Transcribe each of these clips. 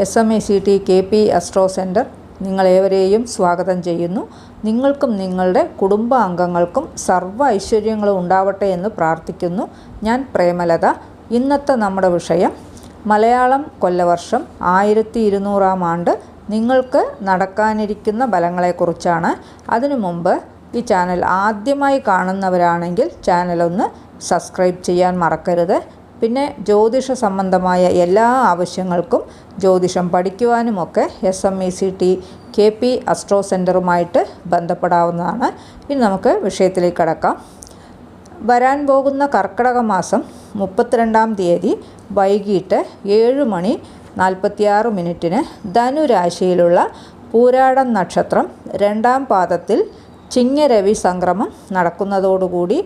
S M I C T K P astro centre നിങ്ങളേവരെയും സ്വാഗതം ചെയ്യുന്നു. നിങ്ങൾക്കും നിങ്ങളുടെ കുടുംബാംഗങ്ങൾക്കും സർവ ഐശ്വര്യങ്ങളും ഉണ്ടാവട്ടെ എന്ന് പ്രാർത്ഥിക്കുന്നു. ഞാൻ പ്രേമലത. ഇന്നത്തെ നമ്മുടെ വിഷയം മലയാളം കൊല്ലവർഷം ആയിരത്തി ഇരുന്നൂറാം ആണ്ട് നിങ്ങൾക്ക് നടക്കാനിരിക്കുന്ന ഫലങ്ങളെക്കുറിച്ചാണ്. അതിനു മുമ്പ് ഈ ചാനൽ ആദ്യമായി കാണുന്നവരാണെങ്കിൽ ചാനലൊന്ന് സബ്സ്ക്രൈബ് ചെയ്യാൻ മറക്കരുത്. പിന്നെ ജ്യോതിഷ സംബന്ധമായ എല്ലാ ആവശ്യങ്ങൾക്കും ജ്യോതിഷം പഠിക്കുവാനുമൊക്കെ S M E C T K P astro സെന്ററുമായിട്ട് ബന്ധപ്പെടാവുന്നതാണ്. ഇനി നമുക്ക് വിഷയത്തിലേക്ക് കടക്കാം. വരാൻ പോകുന്ന കർക്കിടക മാസം മുപ്പത്തിരണ്ടാം തീയതി വൈകിട്ട് ഏഴ് മണി നാൽപ്പത്തിയാറ് മിനിറ്റിന് ധനുരാശിയിലുള്ള പൂരാടം നക്ഷത്രം രണ്ടാം പാദത്തിൽ ചിങ്ങരവി സംക്രമം നടക്കുന്നതോടുകൂടി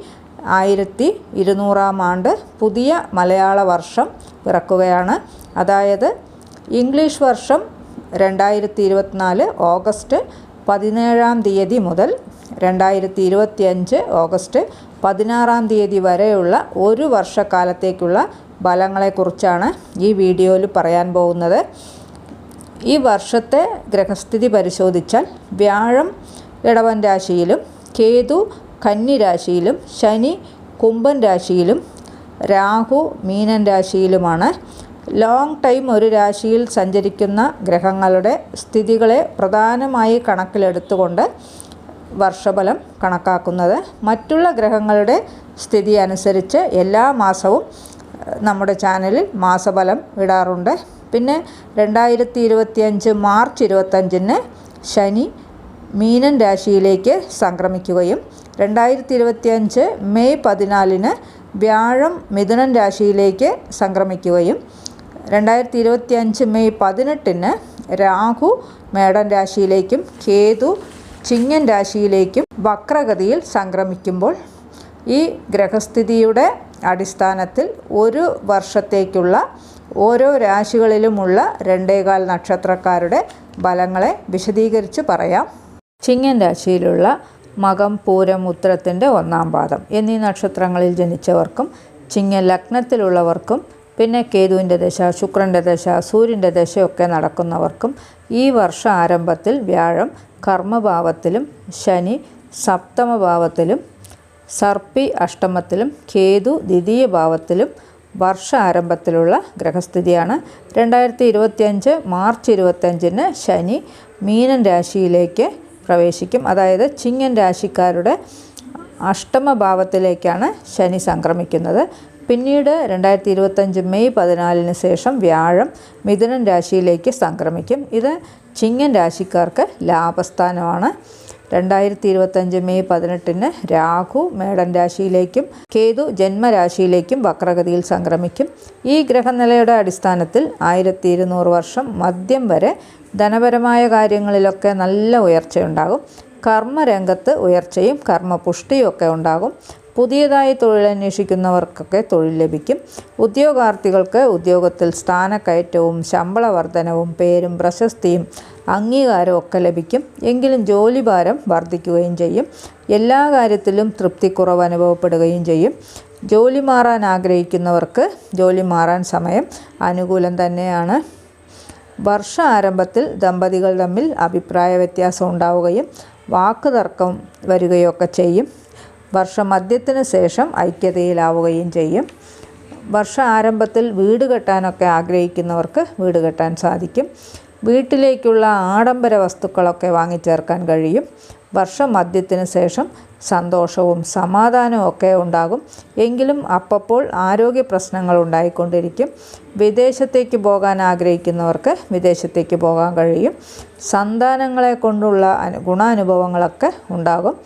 ആയിരത്തി ഇരുന്നൂറാം ആണ്ട് പുതിയ മലയാള വർഷം പിറക്കുകയാണ്. അതായത് ഇംഗ്ലീഷ് വർഷം രണ്ടായിരത്തി ഇരുപത്തിനാല് ഓഗസ്റ്റ് പതിനേഴാം തീയതി മുതൽ രണ്ടായിരത്തി ഇരുപത്തിയഞ്ച് ഓഗസ്റ്റ് പതിനാറാം തീയതി വരെയുള്ള ഒരു വർഷക്കാലത്തേക്കുള്ള ഫലങ്ങളെക്കുറിച്ചാണ് ഈ വീഡിയോയിൽ പറയാൻ പോകുന്നത്. ഈ വർഷത്തെ ഗ്രഹസ്ഥിതി പരിശോധിച്ചാൽ വ്യാഴം ഇടവൻ രാശിയിലും കേതു കന്നി രാശിയിലും ശനി കുംഭൻ രാശിയിലും രാഹു മീനൻ രാശിയിലുമാണ്. ലോങ് ടൈം ഒരു രാശിയിൽ സഞ്ചരിക്കുന്ന ഗ്രഹങ്ങളുടെ സ്ഥിതികളെ പ്രധാനമായി കണക്കിലെടുത്തുകൊണ്ട് വർഷഫലം കണക്കാക്കുന്നത്. മറ്റുള്ള ഗ്രഹങ്ങളുടെ സ്ഥിതി അനുസരിച്ച് എല്ലാ മാസവും നമ്മുടെ ചാനലിൽ മാസഫലം ഇടാറുണ്ട്. പിന്നെ രണ്ടായിരത്തി ഇരുപത്തിയഞ്ച് മാർച്ച് ഇരുപത്തഞ്ചിന് ശനി മീനൻ രാശിയിലേക്ക് സംക്രമിക്കുകയും രണ്ടായിരത്തി ഇരുപത്തിയഞ്ച് മെയ് പതിനാലിന് വ്യാഴം മിഥുനൻ രാശിയിലേക്ക് സംക്രമിക്കുകയും രണ്ടായിരത്തി ഇരുപത്തിയഞ്ച് മെയ് പതിനെട്ടിന് രാഹു മേടൻ രാശിയിലേക്കും കേതു ചിങ്ങൻ രാശിയിലേക്കും വക്രഗതിയിൽ സംക്രമിക്കുമ്പോൾ ഈ ഗ്രഹസ്ഥിതിയുടെ അടിസ്ഥാനത്തിൽ ഒരു വർഷത്തേക്കുള്ള ഓരോ രാശികളിലുമുള്ള രണ്ടേകാൽ നക്ഷത്രക്കാരുടെ ഫലങ്ങളെ വിശദീകരിച്ച് പറയാം. ചിങ്ങൻ രാശിയിലുള്ള മകം പൂരം ഉത്തരത്തിന്റെ ഒന്നാം പാദം. എന്നീ നക്ഷത്രങ്ങളിൽ ജനിച്ചവർക്കും ചിങ്ങൻ ലഗ്നത്തിലുള്ളവർക്കും പിന്നെ കേതുവിന്റെ ദശ ശുക്രന്റെ ദശ സൂര്യന്റെ ദശയൊക്കെ നടക്കുന്നവർക്കും ഈ വർഷ ആരംഭത്തിൽ വ്യാഴം കർമ്മഭാവത്തിലും ശനി സപ്തമഭാവത്തിലും സർപ്പി അഷ്ടമത്തിലും കേതു ദ്വിതീയ ഭാവത്തിലും വർഷ ആരംഭത്തിലുള്ള ഗ്രഹസ്ഥിതിയാണ്. രണ്ടായിരത്തി ഇരുപത്തിയഞ്ച് മാർച്ച് ഇരുപത്തഞ്ചിന് ശനി മീനൻ രാശിയിലേക്ക് പ്രവേശിക്കും. അതായത് ചിങ്ങൻ രാശിക്കാരുടെ അഷ്ടമഭാവത്തിലേക്കാണ് ശനി സംക്രമിക്കുന്നത്. പിന്നീട് രണ്ടായിരത്തി ഇരുപത്തഞ്ച് മെയ് പതിനാലിന് ശേഷം വ്യാഴം മിഥുനൻ രാശിയിലേക്ക് സംക്രമിക്കും. ഇത് ചിങ്ങൻ രാശിക്കാർക്ക് ലാഭസ്ഥാനമാണ്. രണ്ടായിരത്തി ഇരുപത്തഞ്ച് മെയ് പതിനെട്ടിന് രാഹു മേടൻ രാശിയിലേക്കും കേതു ജന്മരാശിയിലേക്കും വക്രഗതിയിൽ സംക്രമിക്കും. ഈ ഗ്രഹനിലയുടെ അടിസ്ഥാനത്തിൽ ആയിരത്തി ഇരുന്നൂറ് വർഷം മദ്യം വരെ ധനപരമായ കാര്യങ്ങളിലൊക്കെ നല്ല ഉയർച്ചയുണ്ടാകും. കർമ്മരംഗത്ത് ഉയർച്ചയും കർമ്മപുഷ്ടിയും ഒക്കെ ഉണ്ടാകും. പുതിയതായി തൊഴിലന്വേഷിക്കുന്നവർക്കൊക്കെ തൊഴിൽ ലഭിക്കും. ഉദ്യോഗാർത്ഥികൾക്ക് ഉദ്യോഗത്തിൽ സ്ഥാനക്കയറ്റവും ശമ്പള വർധനവും പേരും പ്രശസ്തിയും അംഗീകാരവും ഒക്കെ ലഭിക്കും. എങ്കിലും ജോലിഭാരം വർദ്ധിക്കുകയും ചെയ്യും. എല്ലാ കാര്യത്തിലും തൃപ്തിക്കുറവ് അനുഭവപ്പെടുകയും ചെയ്യും. ജോലി മാറാൻ ആഗ്രഹിക്കുന്നവർക്ക് ജോലി മാറാൻ സമയം അനുകൂലം തന്നെയാണ്. വർഷ ആരംഭത്തിൽ ദമ്പതികൾ തമ്മിൽ അഭിപ്രായ വ്യത്യാസം ഉണ്ടാവുകയും വാക്ക് തർക്കം വരികയൊക്കെ ചെയ്യും. വർഷ വർഷമധ്യത്തിന് ശേഷം ഐക്യതയിലാവുകയും ചെയ്യും. വർഷ ആരംഭത്തിൽ വീട് കെട്ടാനൊക്കെ ആഗ്രഹിക്കുന്നവർക്ക് വീട് കെട്ടാൻ സാധിക്കും. വീട്ടിലേക്കുള്ള ആഡംബര വസ്തുക്കളൊക്കെ വാങ്ങിച്ചേർക്കാൻ കഴിയും. വർഷമധ്യത്തിന് ശേഷം സന്തോഷവും സമാധാനവും ഒക്കെ ഉണ്ടാകും. എങ്കിലും അപ്പപ്പോൾ ആരോഗ്യ പ്രശ്നങ്ങൾ ഉണ്ടായിക്കൊണ്ടിരിക്കും. വിദേശത്തേക്ക് പോകാൻ ആഗ്രഹിക്കുന്നവർക്ക് വിദേശത്തേക്ക് പോകാൻ കഴിയും. സന്താനങ്ങളെ കൊണ്ടുള്ള ഗുണാനുഭവങ്ങളൊക്കെ ഉണ്ടാകും.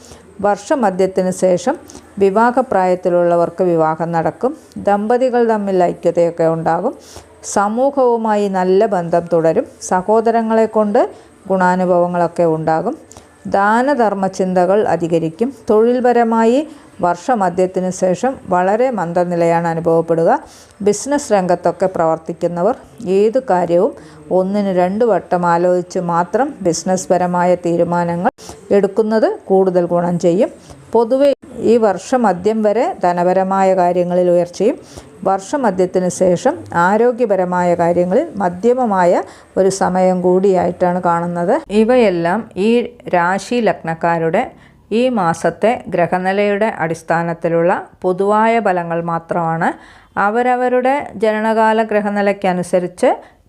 വർഷമധ്യത്തിന് ശേഷം വിവാഹപ്രായത്തിലുള്ളവർക്ക് വിവാഹം നടക്കും. ദമ്പതികൾ തമ്മിൽ ഐക്യതയൊക്കെ ഉണ്ടാകും. സമൂഹവുമായി നല്ല ബന്ധം തുടരും. സഹോദരങ്ങളെ കൊണ്ട് ഗുണാനുഭവങ്ങളൊക്കെ ഉണ്ടാകും. ദാനധർമ്മ ചിന്തകൾ അധികരിക്കും. തൊഴിൽപരമായി വർഷമധ്യത്തിന് ശേഷം വളരെ മന്ദനിലയാണ് അനുഭവപ്പെടുക. ബിസിനസ് രംഗത്തൊക്കെ പ്രവർത്തിക്കുന്നവർ ഏത് കാര്യവും ഒന്നിന് രണ്ട് വട്ടം ആലോചിച്ച് മാത്രം ബിസിനസ് പരമായ തീരുമാനങ്ങൾ എടുക്കുന്നത് കൂടുതൽ ഗുണം ചെയ്യും. പൊതുവെ ഈ വർഷമദ്യം വരെ ധനപരമായ കാര്യങ്ങളിൽ ഉയർച്ചയും വർഷമദ്യത്തിന് ശേഷം ആരോഗ്യപരമായ കാര്യങ്ങളിൽ മധ്യമമായ ഒരു സമയം കൂടിയായിട്ടാണ് കാണുന്നത്. ഇവയെല്ലാം ഈ രാശി ലഗ്നക്കാരുടെ ഈ മാസത്തെ ഗ്രഹനിലയുടെ അടിസ്ഥാനത്തിലുള്ള പൊതുവായ ഫലങ്ങൾ മാത്രമാണ്. അവരവരുടെ ജനനകാല ഗ്രഹനിലയ്ക്കനുസരിച്ച്